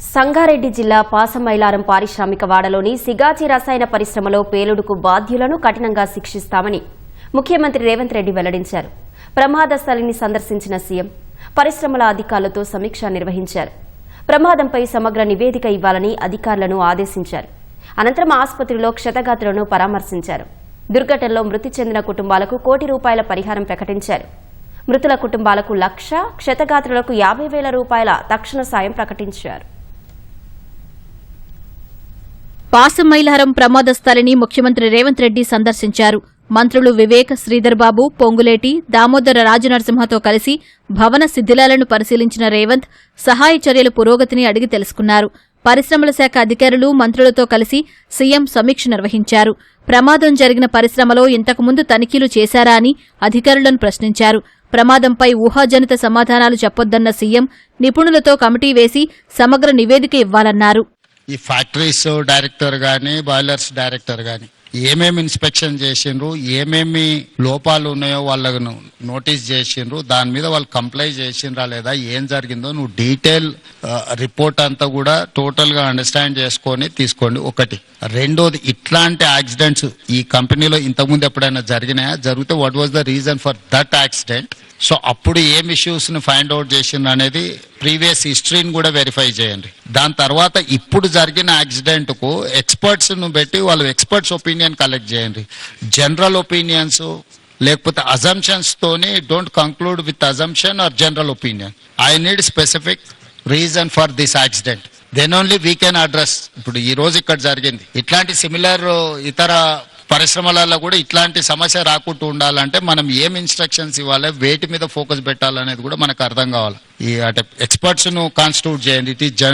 సంగారెడ్డి జిల్లా పాసమైలారం పారిశ్రామిక వాడలోని సిగాచి రసాయన పరిశ్రమలో పేలుడుకు బాధ్యులను కఠినంగా శిక్షిస్తామని ముఖ్యమంత్రి రేవంత్ రెడ్డి వెల్లడించారు. ప్రమాద స్థలిని సందర్శించిన సీఎం పరిశ్రమల అధికారులతో సమీక్ష నిర్వహించారు. ప్రమాదంపై సమగ్ర నివేదిక ఇవ్వాలని అధికారులను ఆదేశించారు. అనంతరం ఆసుపత్రిలో క్షతగాత్రులను పరామర్శించారు. దుర్ఘటనలో మృతి చెందిన కుటుంబాలకు కోటి రూపాయల పరిహారం ప్రకటించారు. మృతుల కుటుంబాలకు లక్ష క్షతగాత్రులకు యాభై వేల రూపాయల తక్షణ సాయం ప్రకటించారు. పాసమైలహరం ప్రమాద స్థలిని ముఖ్యమంత్రి రేవంత్ రెడ్డి సందర్శించారు. మంత్రులు వివేక్ శ్రీధర్బాబు పొంగులేటి దామోదర రాజనరసింహతో కలిసి భవన శిథిలాలను పరిశీలించిన రేవంత్ సహాయ చర్యల పురోగతిని అడిగి తెలుసుకున్నారు. పరిశ్రమల శాఖ అధికారులు మంత్రులతో కలిసి సీఎం సమీక్ష నిర్వహించారు. ప్రమాదం జరిగిన పరిశ్రమలో ఇంతకుముందు తనిఖీలు చేశారా అని అధికారులను ప్రశ్నించారు. ప్రమాదంపై ఊహాజనిత సమాధానాలు చెప్పొద్దన్న సీఎం నిపుణులతో కమిటీ వేసి సమగ్ర నివేదిక ఇవ్వాలన్నారు. ఈ ఫ్యాక్టరీస్ డైరెక్టర్ కానీ బాయిలర్స్ డైరెక్టర్ కానీ ఏమేమి ఇన్స్పెక్షన్ చేసిండ్రు ఏమేమి లోపాలు ఉన్నాయో వాళ్ళకు నోటీస్ చేసిండ్రు దాని మీద వాళ్ళు కంప్లైంట్ చేసిండ్రా లేదా ఏం జరిగిందో నువ్వు డీటెయిల్ రిపోర్ట్ అంతా కూడా టోటల్గా అండర్స్టాండ్ చేసుకొని తీసుకోండి. ఒకటి. రెండోది ఇట్లాంటి యాక్సిడెంట్స్ ఈ కంపెనీలో ఇంతకుముందు ఎప్పుడైనా జరిగినాయా? జరిగితే what was the reason for that accident so అప్పుడు ఏం ఇష్యూస్ని ఫైండ్ అవుట్ చేసిండ్రు అనేది ప్రీవియస్ హిస్టరీని కూడా వెరిఫై చేయండి. దాని తర్వాత ఇప్పుడు జరిగిన యాక్సిడెంట్కు ఎక్స్పర్ట్స్ను పెట్టి వాళ్ళు ఎక్స్పర్ట్స్ ఒపీనియన్ కలెక్ట్ చేయండి. జనరల్ ఒపీనియన్స్ లేకపోతే అజంప్షన్స్తోని don't conclude with assumption or general opinion I need specific reason for this accident then only we can address ఇప్పుడు ఈ రోజు ఇక్కడ జరిగింది. ఇట్లాంటి సిమిలర్ ఇతర పరిశ్రమలలో కూడా ఇట్లాంటి సమస్య రాకుండా ఉండాలంటే మనం ఏం ఇన్స్ట్రక్షన్స్ ఇవ్వాలి వేటి మీద ఫోకస్ పెట్టాలనేది కూడా మనకు అర్థం కావాలి. ఈ అంటే ఎక్స్పర్ట్స్ను కాన్స్టిట్యూట్ చేయండి. ఇట్ ఈస్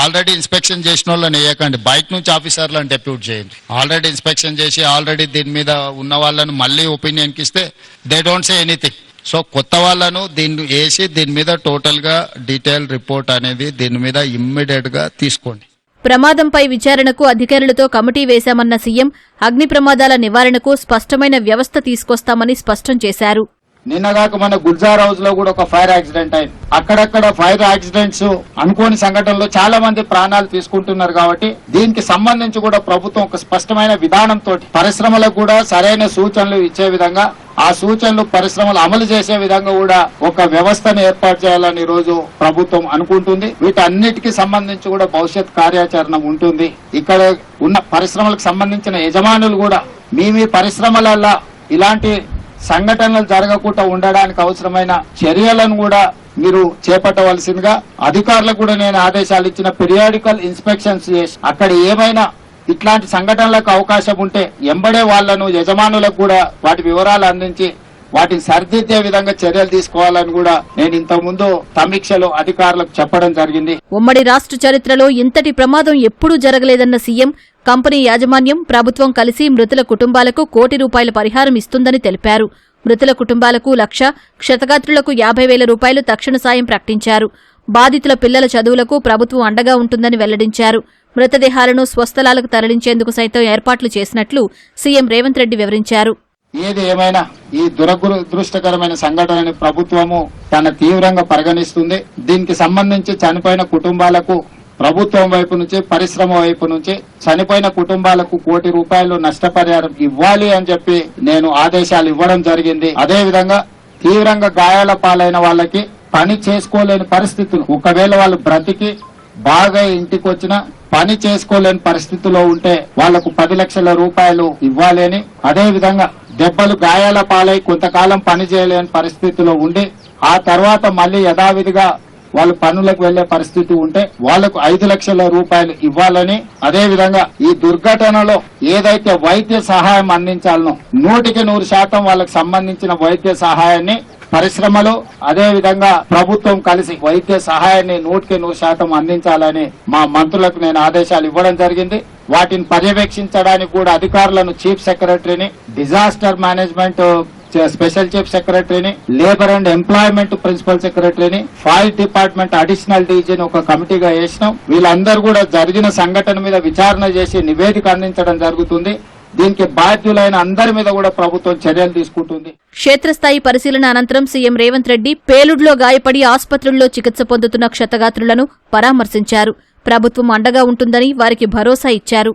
ఆల్రెడీ ఇన్స్పెక్షన్ చేసిన వాళ్ళని వేయకండి. బయట నుంచి ఆఫీసర్లను డెప్యూట్ చేయండి. ఆల్రెడీ ఇన్స్పెక్షన్ చేసి ఆల్రెడీ దీని మీద ఉన్న వాళ్ళను మళ్ళీ ఒపీనియన్కి ఇస్తే they don't say anything so కొత్త వాళ్ళను దీన్ని వేసి దీని మీద టోటల్గా డీటెయిల్ రిపోర్ట్ అనేది దీని మీద ఇమ్మీడియట్గా తీసుకోండి. ప్రమాదంపై విచారణకు అధికారులతో కమిటీ వేశామన్న సీఎం అగ్ని ప్రమాదాల నివారణకు స్పష్టమైన వ్యవస్థ తీసుకొస్తామని స్పష్టం చేశారు. నిన్నగాక మన గుల్జార్ హౌస్లో కూడా ఒక ఫైర్ యాక్సిడెంట్ అయింది. అక్కడక్కడ ఫైర్ యాక్సిడెంట్స్ అనుకోని సంఘటనలో చాలా మంది ప్రాణాలు తీసుకుంటున్నారు కాబట్టి దీనికి సంబంధించి కూడా ప్రభుత్వం ఒక స్పష్టమైన విధానంతో పరిశ్రమలకు కూడా సరైన సూచనలు ఇచ్చే విధంగా ఆ సూచనలు పరిశ్రమలు అమలు చేసే విధంగా కూడా ఒక వ్యవస్థను ఏర్పాటు చేయాలని రోజు ప్రభుత్వం అనుకుంటుంది. వీటన్నిటికీ సంబంధించి కూడా భవిష్యత్ కార్యాచరణ ఉంటుంది. ఇక్కడ ఉన్న పరిశ్రమలకు సంబంధించిన యజమానులు కూడా మీ మీ పరిశ్రమలల్లో ఇలాంటి సంఘటనలు జరగకుండా ఉండడానికి అవసరమైన చర్యలను కూడా మీరు చేపట్టవలసిందిగా అధికారులకు కూడా నేను ఆదేశాలు ఇచ్చిన పీరియాడికల్ ఇన్స్పెక్షన్స్ చేసి అక్కడ ఏమైనా ఇట్లాంటి సంఘటనలకు అవకాశం ఉంటే ఎంబడే వాళ్ళను యజమానులకు కూడా వాటి వివరాలు అందించి వాటిని సరిదిద్దే విధంగా చర్యలు తీసుకోవాలని కూడా నేను ఇంతకుముందు సమీక్షలో అధికారులకు చెప్పడం జరిగింది. ఉమ్మడి రాష్ట్ర చరిత్రలో ఇంతటి ప్రమాదం ఎప్పుడూ జరగలేదన్న సీఎం కంపెనీ యాజమాన్యం ప్రభుత్వం కలిసి మృతుల కుటుంబాలకు కోటి రూపాయల పరిహారం ఇస్తుందని తెలిపారు. మృతుల కుటుంబాలకు లక్ష క్షతగాత్రులకు యాభై వేల రూపాయలు తక్షణ సాయం ప్రకటించారు. బాధితుల పిల్లల చదువులకు ప్రభుత్వం అండగా ఉంటుందని వెల్లడించారు. మృతదేహాలను స్వస్థలాలకు తరలించేందుకు సైతం ఏర్పాట్లు చేసినట్లు సీఎం రేవంత్ రెడ్డి వివరించారు. ఏది ఏమైనా ఈ దురదృష్టకరమైన సంఘటనని ప్రభుత్వము తన తీవ్రంగా పరిగణిస్తుంది. దీనికి సంబంధించి చనిపోయిన కుటుంబాలకు ప్రభుత్వం వైపు నుంచి పరిశ్రమ వైపు నుంచి చనిపోయిన కుటుంబాలకు కోటి రూపాయలు నష్టపరిహారం ఇవ్వాలి అని చెప్పి నేను ఆదేశాలు ఇవ్వడం జరిగింది. అదే విధంగా తీవ్రంగా గాయాల పాలైన వాళ్ళకి పని చేసుకోలేని పరిస్థితులు. ఒకవేళ వాళ్ళు బ్రతికి బాగా ఇంటికి వచ్చిన పని చేసుకోలేని పరిస్థితిలో ఉంటే వాళ్ళకు పది లక్షల రూపాయలు ఇవ్వాలని అదేవిధంగా అదే విధంగా దెబ్బలు గాయాల పాలై కొంతకాలం పని చేయలేని పరిస్థితిలో ఉండి ఆ తర్వాత మళ్ళీ యథావిధిగా వాళ్ళు పనులకు వెళ్ళే పరిస్థితి ఉంటే వాళ్ళకు ఐదు లక్షల రూపాయలు ఇవ్వాలని అదే విధంగా ఈ దుర్ఘటనలో ఏదైతే వైద్య సహాయం అందించాలనో నూటికి నూరు శాతం వాళ్ళకి సంబంధించిన వైద్య సహాయాన్ని పరిశ్రమలు అదే విధంగా ప్రభుత్వం కలిసి వైద్య సహాయాన్ని నూటికి నూరు శాతం అందించాలని మా మంత్రులకు నేను ఆదేశాలు ఇవ్వడం జరిగింది. వాటిని పర్యవేక్షించడానికి కూడా అధికారులను చీఫ్ సెక్రటరీని డిజాస్టర్ మేనేజ్మెంట్ స్పెషల్ చీఫ్ సెక్రటరీని లేబర్ అండ్ ఎంప్లాయ్మెంట్ ప్రిన్సిపల్ సెక్రటరీని ఫైర్ డిపార్ట్మెంట్ అడిషనల్ డీజీని ఒక కమిటీగా వేసినాం. వీళ్ళందరూ కూడా జరిగిన సంఘటన మీద విచారణ చేసి నివేదిక అందించడం జరుగుతుంది. దీనికి బాధ్యులైన అందరి మీద కూడా ప్రభుత్వం చర్యలు తీసుకుంటుంది. క్షేత్రస్థాయి పరిశీలన అనంతరం సీఎం రేవంత్ రెడ్డి పేలుడులో గాయపడి ఆసుపత్రుల్లో చికిత్స పొందుతున్న క్షతగాత్రులను పరామర్శించారు. ప్రభుత్వం అండగా ఉంటుందని వారికి భరోసా ఇచ్చారు.